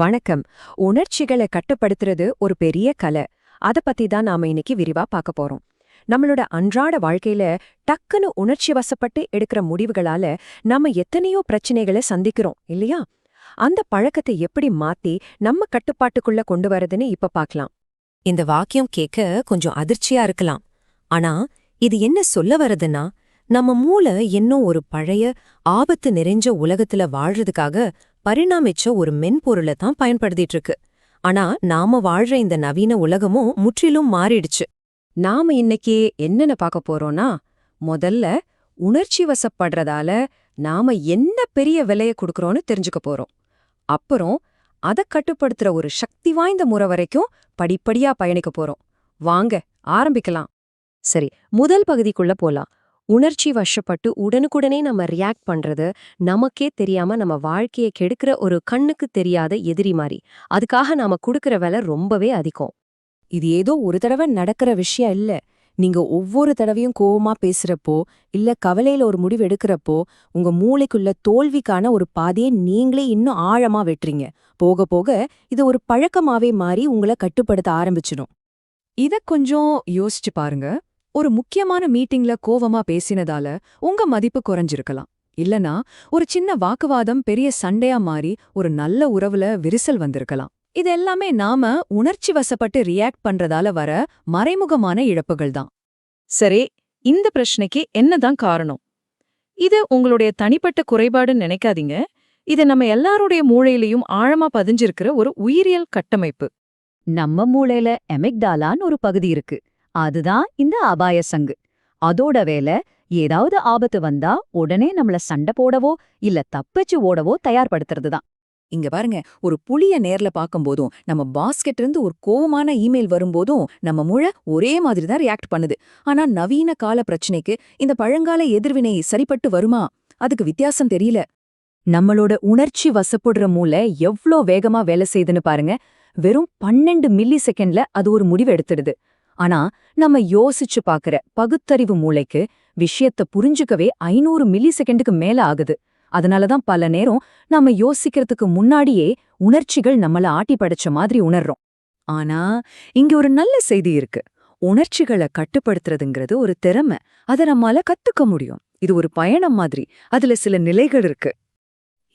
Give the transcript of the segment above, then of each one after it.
வணக்கம். உணர்ச்சிகளை கட்டுப்படுத்துறது ஒரு பெரிய கலை. அத பத்தி தான் நாம இன்னைக்கு விரிவா பார்க்க போறோம். நம்மளோட அன்றாட வாழ்க்கையில டக்குன்னு உணர்ச்சி வசப்பட்டு எடுக்கிற முடிவுகளால நாம எத்தனையோ பிரச்சனைகளை சந்திக்கிறோம் இல்லையா? அந்த பழக்கத்தை எப்படி மாத்தி நம்ம கட்டுப்பாட்டுக்குள்ள கொண்டு வரதுன்னு இப்ப பார்க்கலாம். இந்த வாக்கியம் கேட்க கொஞ்சம் அதிர்ச்சியா இருக்கலாம். ஆனா இது என்ன சொல்ல வருதுன்னா நம்ம மூளை இன்னும் ஒரு பழைய ஆபத்து நிறைஞ்ச உலகத்துல வாழ்றதுக்காக பரிணாமிச்ச ஒரு மென்பொருளை தான் பயன்படுத்திட்டு இருக்கு ஆனா நாம வாழ்ற இந்த நவீன உலகமும் முற்றிலும் மாறிடுச்சு. நாம இன்னைக்கு என்னென்ன பார்க்க போறோம்னா முதல்ல உணர்ச்சி வசப்படுறதால நாம என்ன பெரிய விலைய கொடுக்கறோம்னு தெரிஞ்சுக்க போறோம். அப்புறம் அத கட்டுப்படுத்துற ஒரு சக்தி வாய்ந்த முறை வரைக்கும் படிப்படியா பயணிக்க போறோம். வாங்க ஆரம்பிக்கலாம். சரி முதல் பகுதிக்குள்ள போலாம். உணர்ச்சி வசப்பட்டு உடனுக்குடனே நம்ம ரியாக்ட் பண்றது நமக்கே தெரியாம நம்ம வாழ்க்கையை கெடுக்கிற ஒரு கண்ணுக்கு தெரியாத எதிரி மாதிரி. அதுக்காக நாம குடுக்கிற வேலை ரொம்பவே அதிகம். இது ஏதோ ஒரு தடவை நடக்கிற விஷயம் இல்ல. நீங்க ஒவ்வொரு தடவையும் கோவமா பேசுறப்போ இல்ல கவலையில ஒரு முடிவு எடுக்கிறப்போ உங்க மூளைக்குள்ள தோல்விக்கான ஒரு பாதையை நீங்களே இன்னும் ஆழமா வெட்டுறீங்க. போக போக இது ஒரு பழக்கமாவே மாறி உங்களை கட்டுப்படுத்த ஆரம்பிச்சிடும். இத கொஞ்சம் யோசிச்சு பாருங்க. ஒரு முக்கியமான மீட்டிங்ல கோவமா பேசினதால உங்க மதிப்பு குறைஞ்சிருக்கலாம். இல்லனா ஒரு சின்ன வாக்குவாதம் பெரிய சண்டையா மாறி ஒரு நல்ல உறவுல விரிசல் வந்திருக்கலாம். இது எல்லாமே நாம உணர்ச்சி வசப்பட்டு ரியாக்ட் பண்றதால வர மறைமுகமான இழப்புகள் தான். சரி இந்த பிரச்சனைக்கு என்னதான் காரணம்? இது உங்களுடைய தனிப்பட்ட குறைபாடுன்னு நினைக்காதீங்க. இது நம்ம எல்லாருடைய மூளையிலையும் ஆழமா பதிஞ்சிருக்கிற ஒரு உயிரியல் கட்டமைப்பு. நம்ம மூளையில எமிக்டாலான்னு ஒரு பகுதி இருக்கு. அதுதான் இந்த அபாய சங்கு. அதோட வேலை ஏதாவது ஆபத்து வந்தா உடனே நம்மள சண்டை போடவோ இல்ல தப்பிச்சு ஓடவோ தயார்படுத்துறது தான் இங்க பாருங்க ஒரு புளிய நேர்ல பாக்கும்போதும் நம்ம பாஸ்கெட் இருந்து ஒரு கோவமான இமெயில் வரும்போதும் நம்ம முழ ஒரே மாதிரி தான் ரியாக்ட் பண்ணுது. ஆனா நவீன கால பிரச்சனைக்கு இந்த பழங்கால எதிர்வினை சரிப்பட்டு வருமா? அதுக்கு வித்தியாசம் தெரியல. நம்மளோட உணர்ச்சி வசப்படுற மூளை எவ்ளோ வேகமா வேலை செய்யுதுன்னு பாருங்க வெறும் பன்னெண்டு மில்லி செகண்ட்ல அது ஒரு முடிவு எடுத்துடுது. ஆனா நம்ம யோசிச்சு பாக்குற பகுத்தறிவு மூளைக்கு விஷயத்த புரிஞ்சுக்கவே ஐநூறு மில்லி செகண்டுக்கு மேல ஆகுது. அதனாலதான் பல நேரம் நாம யோசிக்கிறதுக்கு முன்னாடியே உணர்ச்சிகள் நம்மள ஆட்டி படைச்ச மாதிரி உணர்றோம். ஆனா இங்க ஒரு நல்ல செய்தி இருக்கு. உணர்ச்சிகளை கட்டுப்படுத்துறதுங்கிறது ஒரு திறமை. அதை நம்மால கத்துக்க முடியும். இது ஒரு பயணம் மாதிரி. அதுல சில நிலைகள் இருக்கு.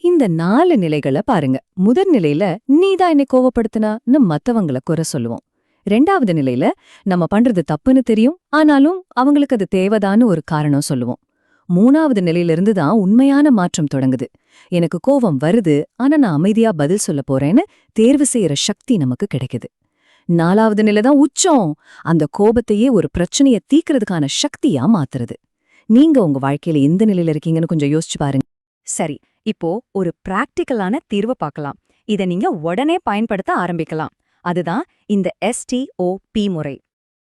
இந்த நாலு நிலைகளை பாருங்க. முதல் நிலையில நீதான் என்னை கோவப்படுத்தினான்னு மத்தவங்கள குறை சொல்லுவோம். ரெண்டாவது நிலையில நம்ம பண்றது தப்புன்னு தெரியும். ஆனாலும் அவங்களுக்கு அது தேவைதான்னு ஒரு காரணம் சொல்லுவோம். மூணாவது நிலையிலிருந்து தான் உண்மையான மாற்றம் தொடங்குது. எனக்கு கோவம் வருது ஆனா நான் அமைதியா பதில் சொல்ல போறேன்னு தேர்வு செய்யற சக்தி நமக்கு கிடைக்குது. நாலாவது நிலை தான் உச்சம். அந்த கோபத்தையே ஒரு பிரச்சனைய தீக்கிறதுக்கான சக்தியா மாத்துறது. நீங்க உங்க வாழ்க்கையில எந்த நிலையில இருக்கீங்கன்னு கொஞ்சம் யோசிச்சு பாருங்க. சரி இப்போ ஒரு பிராக்டிக்கலான தீர்வை பார்க்கலாம். இத நீங்க உடனே பயன்படுத்த ஆரம்பிக்கலாம். அதுதான் இந்த எஸ்டிஓபி முறை.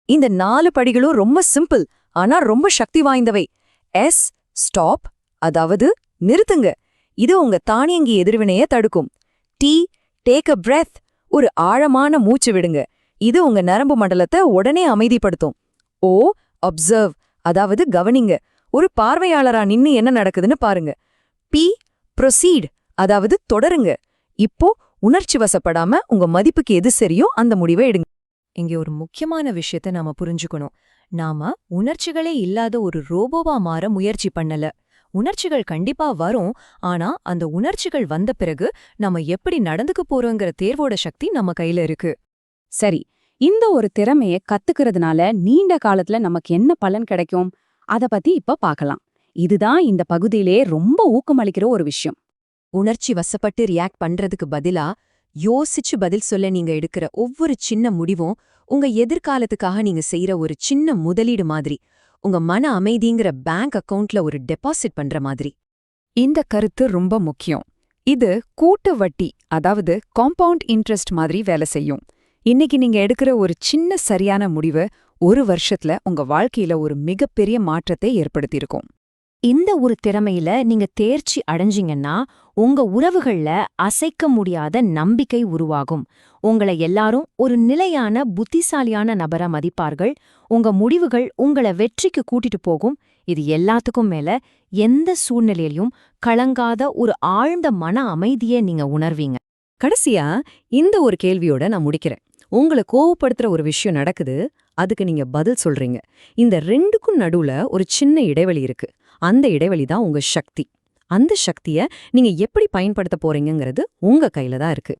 இந்த நாலு படிகளும் ரொம்ப சிம்பிள் ஆனா ரொம்ப சக்தி வாய்ந்தவை. எஸ் ஸ்டாப் அதாவது நிறுத்துங்க. இது உங்க தானியங்கி எதிர்வினைய தடுக்கும். டி டேக் அ பிரெத் ஒரு ஆழமான மூச்சு விடுங்க. இது உங்க நரம்பு மண்டலத்தை உடனே அமைதிப்படுத்தும். ஓ அப்சர்வ் அதாவது கவனிங்க. ஒரு பார்வையாளரா நின்னு என்ன நடக்குதுன்னு பாருங்க. பி ப்ரொசீட் அதாவது தொடருங்க. இப்போ உணர்ச்சி வசப்படாம உங்க மதிப்புக்கு எது சரியோ அந்த முடிவை எடுங்க. இங்கே ஒரு முக்கியமான விஷயத்த நாம புரிஞ்சுக்கணும். நாம உணர்ச்சிகளே இல்லாத ஒரு ரோபோவா மாற முயற்சி பண்ணல. உணர்ச்சிகள் கண்டிப்பா வரும். ஆனா அந்த உணர்ச்சிகள் வந்த பிறகு நம்ம எப்படி நடந்துக்க போறோங்கிற தேர்வோட சக்தி நம்ம கையில இருக்கு. சரி இந்த ஒரு திறமைய கத்துக்கிறதுனால நீண்ட காலத்துல நமக்கு என்ன பலன் கிடைக்கும்? அத பத்தி இப்ப பார்க்கலாம் இதுதான் இந்த பகுதியிலே ரொம்ப ஊக்கமளிக்கிற ஒரு விஷயம். உணர்ச்சி வசப்பட்டு ரியாக்ட் பண்றதுக்கு பதிலா யோசிச்சு பதில் சொல்ல நீங்க எடுக்கிற ஒவ்வொரு சின்ன முடிவும் உங்க எதிர்காலத்துக்காக நீங்க செய்யற ஒரு சின்ன முதலீடு மாதிரி உங்க மன அமைதிங்கிற பேங்க் அக்கவுண்ட்ல ஒரு டெபாசிட் பண்ற மாதிரி. இந்த கருத்து ரொம்ப முக்கியம். இது கூட்டு வட்டி அதாவது காம்பவுண்ட் இன்ட்ரெஸ்ட் மாதிரி வேலை செய்யும். இன்னைக்கு நீங்க எடுக்கிற ஒரு சின்ன சரியான முடிவு ஒரு வருஷத்துல உங்க வாழ்க்கையில ஒரு மிகப்பெரிய மாற்றத்தை ஏற்படுத்தியிருக்கும். இந்த ஒரு திறமையில நீங்க தேர்ச்சி அடைஞ்சீங்கன்னா உங்க உறவுகள்ல அசைக்க முடியாத நம்பிக்கை உருவாகும். உங்களை எல்லாரும் ஒரு நிலையான புத்திசாலியான நபரா மதிப்பார்கள். உங்க முடிவுகள் உங்கள வெற்றிக்கு கூட்டிட்டு போகும். இது எல்லாத்துக்கும் மேல எந்த சூழ்நிலையிலையும் கலங்காத ஒரு ஆழ்ந்த மன அமைதியை நீங்க உணர்வீங்க. கடைசியா இந்த ஒரு கேள்வியோட நான் முடிக்கிறேன். உங்களை கோவப்படுத்துற ஒரு விஷயம் நடக்குது. அதுக்கு நீங்க பதில் சொல்றீங்க. இந்த ரெண்டுக்கும் நடுவுல ஒரு சின்ன இடைவெளி இருக்கு. அந்த இடைவெளி தான் உங்க சக்தி. அந்த சக்திய நீங்க எப்படி பயன்படுத்த போறீங்கங்கிறது உங்க கையில தான் இருக்கு.